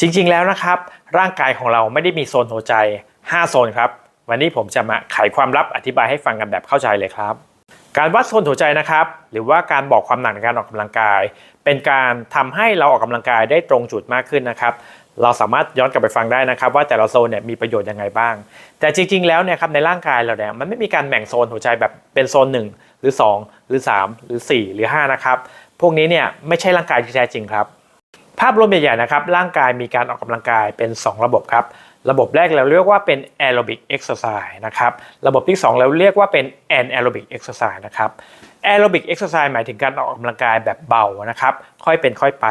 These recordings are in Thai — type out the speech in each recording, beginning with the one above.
จริงๆแล้วนะครับ ร่างกายของเราไม่ได้มีโซนหัวใจ 5 โซนครับ วันนี้ผมจะมาไขความลับอธิบายให้ฟังกันแบบเข้าใจเลยครับ การวัดโซนหัวใจนะครับ หรือว่าการบอกความหนักในการออกกำลังกาย เป็นการทำให้เราออกกำลังกายได้ตรงจุดมากขึ้นนะครับเราสามารถย้อนกลับไปฟังได้นะครับ ว่าแต่ละโซนเนี่ยมีประโยชน์ยังไงบ้าง แต่จริง ๆ แล้วเนี่ยครับในร่างกายเราเนี่ยมันไม่มีการแบ่งโซนหัวใจแบบเป็นโซน 1 หรือ 2 หรือ 3 หรือ 4 หรือ 5 นะครับ พวกนี้เนี่ยไม่ใช่ร่างกายที่แท้จริงครับ ภาพรวมใหญ่ๆนะครับร่างกายมีการออกกำลังกายเป็น 2 ระบบครับ ระบบแรกเราเรียกว่าเป็นแอโรบิกเอ็กซ์ไซส์นะครับ ระบบที่ 2 เราเรียกว่าเป็นแอนแอโรบิกเอ็กซ์ไซส์นะครับ aerobic exercise หมายถึงการออกกำลังกายแบบเบานะครับ ค่อยเป็นค่อยไป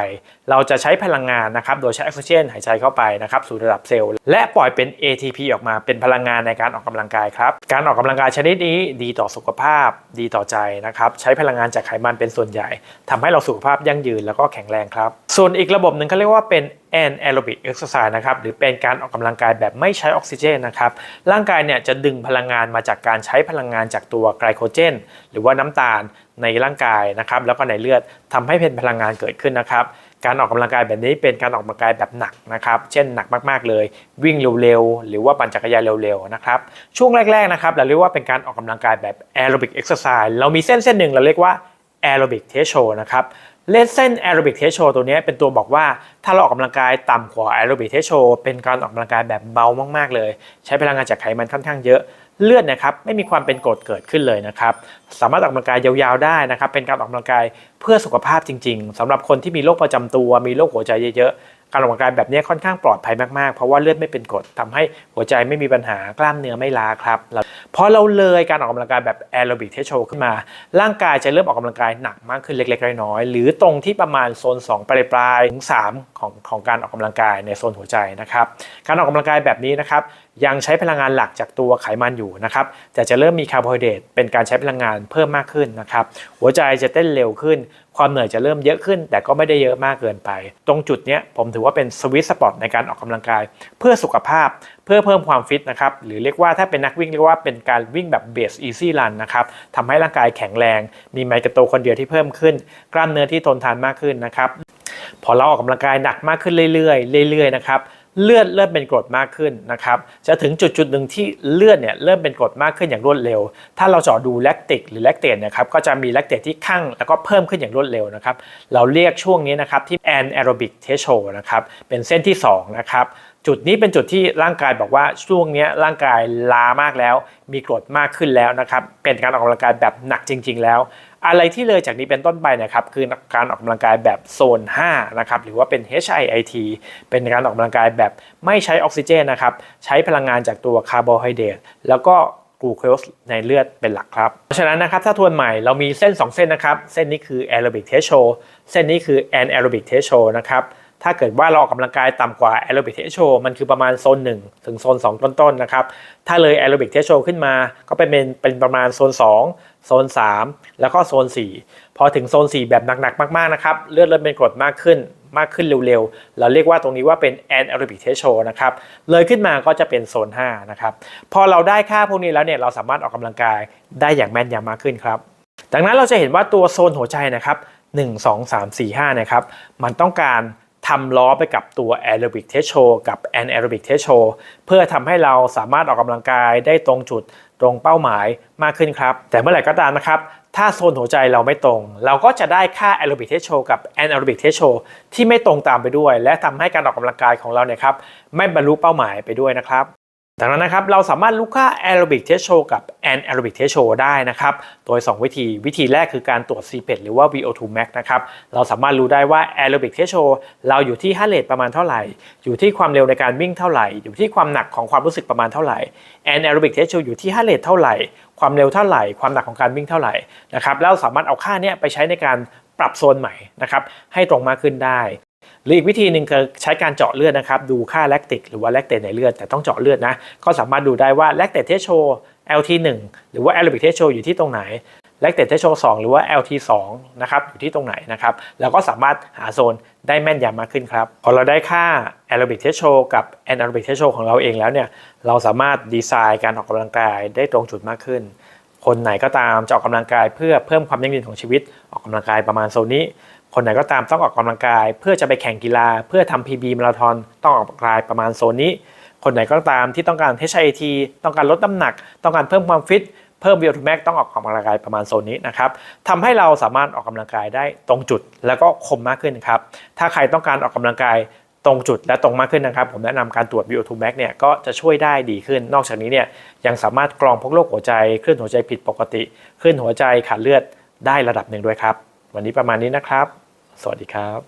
เราจะใช้พลังงานนะครับ โดยใช้ออกซิเจนหายใจเข้าไปนะครับสู่ระดับเซลล์ และปล่อยเป็น ATP ออกมาเป็นพลังงานในการออกกำลังกายครับ การออกกำลังกายชนิดนี้ดีต่อสุขภาพ ดีต่อใจนะครับ ใช้พลังงานจากไขมันเป็นส่วนใหญ่ทำให้เราสุขภาพยั่งยืนแล้วก็แข็งแรงครับ ส่วนอีกระบบหนึ่งเขาเรียกว่าเป็น anaerobic exercise นะครับหรือเป็นการออกกำลังกายแบบไม่ใช้ออกซิเจนนะครับร่างกายเนี่ยจะดึงพลังงานมาจากการใช้พลังงานจากตัวไกลโคเจน หรือว่าน้ำตาลในร่างกายนะครับแล้วก็ในเลือดทำให้เป็นพลังงานเกิดขึ้นนะครับการออกกำลังกายแบบนี้เป็นการออกกำลังกายแบบหนักนะครับ เช่นหนักมากๆเลย วิ่งเร็วๆ หรือว่าปั่นจักรยานเร็วๆนะครับช่วงแรกๆนะครับเราเรียกว่าเป็นการออกกำลังกายแบบ aerobic exercise เรามีเส้นเส้นหนึ่งเราเรียกว่า aerobic threshold นะครับ เลนเส้น aerobic threshold ตัวนี้เป็นตัวบอกว่าถ้าเราออกกำลังกายต่ำกว่า aerobic threshold เป็นการออกกำลังกายแบบเบามากๆเลย ใช้พลังงานจากไขมันค่อนข้างเยอะเลือดนะครับไม่มีความเป็นกรดเกิดขึ้นเลยนะครับสามารถออกกำลังกายยาวๆได้นะครับเป็นการออกกำลังกายเพื่อสุขภาพจริง ๆสำหรับคนที่มีโรคประจำตัว มีโรคหัวใจเยอะๆการออกกำลังกายแบบนี้ค่อนข้างปลอดภัยมากๆ เพราะว่าเลือดไม่เป็นกรดทำให้หัวใจไม่มีปัญหากล้ามเนื้อไม่ล้าครับ พอเราเลยการออกกำลังกายแบบแอโรบิกเทชโชขึ้นมา ร่างกายจะเริ่มออกกำลังกายหนักมากขึ้นเล็กๆน้อยๆหรือตรงที่ประมาณโซน 2 ปลายๆถึง3ของของการออกกำลังกายในโซนหัวใจนะครับการออกกำลังกายแบบนี้นะครับยังใช้พลังงานหลักจากตัวไขมันอยู่นะครับแต่จะเริ่มมีคาร์โบไฮเดรตเป็นการใช้พลังงานเพิ่มมากขึ้นนะครับหัวใจจะเต้นเร็วขึ้น ความเหนื่อยจะเริ่มเยอะขึ้น แต่ก็ไม่ได้เยอะมากเกินไป ตรงจุดนี้ผมถือว่าเป็นสวิตสปอตในการออกกำลังกาย เพื่อสุขภาพเพื่อเพิ่มความฟิตนะครับหรือเรียกว่าถ้าเป็นนักวิ่งเรียกว่าเป็นการวิ่งแบบเบสอีซี่รันนะครับทำให้ร่างกายแข็งแรง มีไมโตคนเดียวที่เพิ่มขึ้น กล้ามเนื้อที่ทนทานมากขึ้นนะครับพอเราออกกำลังกายหนักมากขึ้นเรื่อยๆเรื่อยๆนะครับ เลือดเริ่มเป็นกรดมากขึ้นนะครับจะถึงจุดจุดหนึ่งที่เลือดเนี่ยเริ่มเป็นกรดมากขึ้นอย่างรวดเร็ว ถ้าเราเจาะดูแลคติกหรือแลคเตตนะครับก็จะมีแลคเตตที่ข้างแล้วก็เพิ่มขึ้นอย่างรวดเร็วนะครับเราเรียกช่วงนี้นะครับที่ anaerobic threshold นะครับเป็นเส้นที่2นะครับจุดนี้เป็นจุดที่ร่างกายบอกว่าช่วงนี้ร่างกายล้ามากแล้ว มีกรดมากขึ้นแล้วนะครับเป็นการออกกำลังกายแบบหนักจริง ๆ แล้ว อะไรที่เลยจากนี้เป็นต้นไปนะครับคือการออกกำลังกายแบบโซน 5 นะครับหรือว่าเป็น HIIT เป็นการออกกำลังกายแบบไม่ใช้ออกซิเจนนะครับใช้พลังงานจากตัวคาร์โบไฮเดรตแล้วก็กลูโคสในเลือดเป็นหลักครับ เพราะฉะนั้นนะครับถ้าทวนใหม่เรามีเส้น 2 เส้นนะครับ เส้นนี้คือแอโรบิกเทชโชเส้นนี้คือแอนแอโรบิกเทชโชนะครับ ถ้าเกิดว่าเราออกกำลังกายต่ำกว่า aerobic threshold มันคือประมาณโซน1 ถึงโซน 2 ต้นๆนะครับ ถ้าเลย aerobic threshold ขึ้นมาก็เป็นเป็นประมาณโซน 2 โซน 3 แล้วก็โซน 4 พอถึงโซน 4 แบบหนักๆ มากๆ นะครับ เลือดเริ่มเป็นกรดมากขึ้นมากขึ้นเร็วๆ เราเรียกว่าตรงนี้ว่าเป็น anaerobic threshold นะครับ เลยขึ้นมาก็จะเป็นโซน 5 นะครับ พอเราได้ค่าพวกนี้แล้วเนี่ย เราสามารถออกกำลังกายได้อย่างแม่นยำมากขึ้นครับ ดังนั้นเราจะเห็นว่าตัวโซนหัวใจนะครับ 1 2 3 4 5 นะครับ มันต้องการ ทำล้อไปกับตัว aerobic threshold กับ anaerobic threshold เพื่อทำให้เราสามารถออกกำลังกายได้ตรงจุดตรงเป้าหมายมากขึ้นครับ แต่เมื่อไหร่ก็ตามนะครับ ถ้าโซนหัวใจเราไม่ตรง เราก็จะได้ค่า aerobic threshold กับ anaerobic threshold ที่ไม่ตรงตามไปด้วย และทำให้การออกกำลังกายของเราเนี่ยครับไม่บรรลุเป้าหมายไปด้วยนะครับ ดังนั้นนะครับเราสามารถรู้ค่า aerobic threshold กับ anaerobic threshold ได้นะครับโดย 2 วิธีวิธีแรกคือการตรวจ CPET หรือว่า VO2 max นะครับเราสามารถรู้ได้ว่า aerobic threshold เราอยู่ที่ heart rate ประมาณเท่าไหร่ อยู่ที่ความเร็วในการวิ่งเท่าไหร่ อยู่ที่ความหนักของความรู้สึกประมาณเท่าไหร่ anaerobic threshold อยู่ที่ heart rate เท่าไหร่ ความเร็วเท่าไหร่ ความหนักของการวิ่งเท่าไหร่นะครับแล้วสามารถเอาค่านี้ไปใช้ในการปรับโซนใหม่นะครับให้ตรงมากขึ้นได้ หรืออีกวิธีหนึ่งคือใช้การเจาะเลือดนะครับ ดูค่าแลคติกหรือว่าแลคเตตในเลือดแต่ต้องเจาะเลือดนะ ก็สามารถดูได้ว่าแลคเตตเทสโช LT1 หรือว่าแอโรบิกเทสโชอยู่ที่ตรงไหนแลคเตตเทสโช2หรือว่า LT2 นะครับอยู่ที่ตรงไหนนะครับแล้วก็สามารถหาโซนได้แม่นยำมากขึ้นครับ พอเราได้ค่าแอโรบิกเทสโชกับแอนแอโรบิกเทสโชของเราเองแล้วเนี่ยเราสามารถดีไซน์การออกกำลังกายได้ตรงจุดมากขึ้น คนไหนก็ตามจะออกกำลังกายเพื่อเพิ่มความยั่งยืนของชีวิตออกกำลังกายประมาณโซนนี้ คนไหนก็ตามต้องออกกำลังกาย เพื่อจะไปแข่งกีฬา เพื่อทำ PB มาราธอนต้องออกกำลังกายประมาณโซนนี้ คนไหนก็ตามที่ต้องการ HIT ต้องการลดน้ำหนัก ต้องการเพิ่มความฟิตเพิ่ม VO2 max ต้องออกกำลังกายประมาณโซนนี้นะครับทำให้เราสามารถออกกำลังกายได้ตรงจุดแล้วก็คมมากขึ้นครับ ถ้าใครต้องการออกกำลังกายตรงจุดและตรงมากขึ้นนะครับ ผมแนะนำการตรวจ VO2 max เนี่ยก็จะช่วยได้ดีขึ้น นอกจากนี้เนี่ยยังสามารถกรองพวกโรคหัวใจคลื่นหัวใจผิดปกติคลื่นหัวใจขาดเลือดได้ระดับหนึ่งด้วยครับ วันนี้ประมาณนี้นะครับ สวัสดีครับ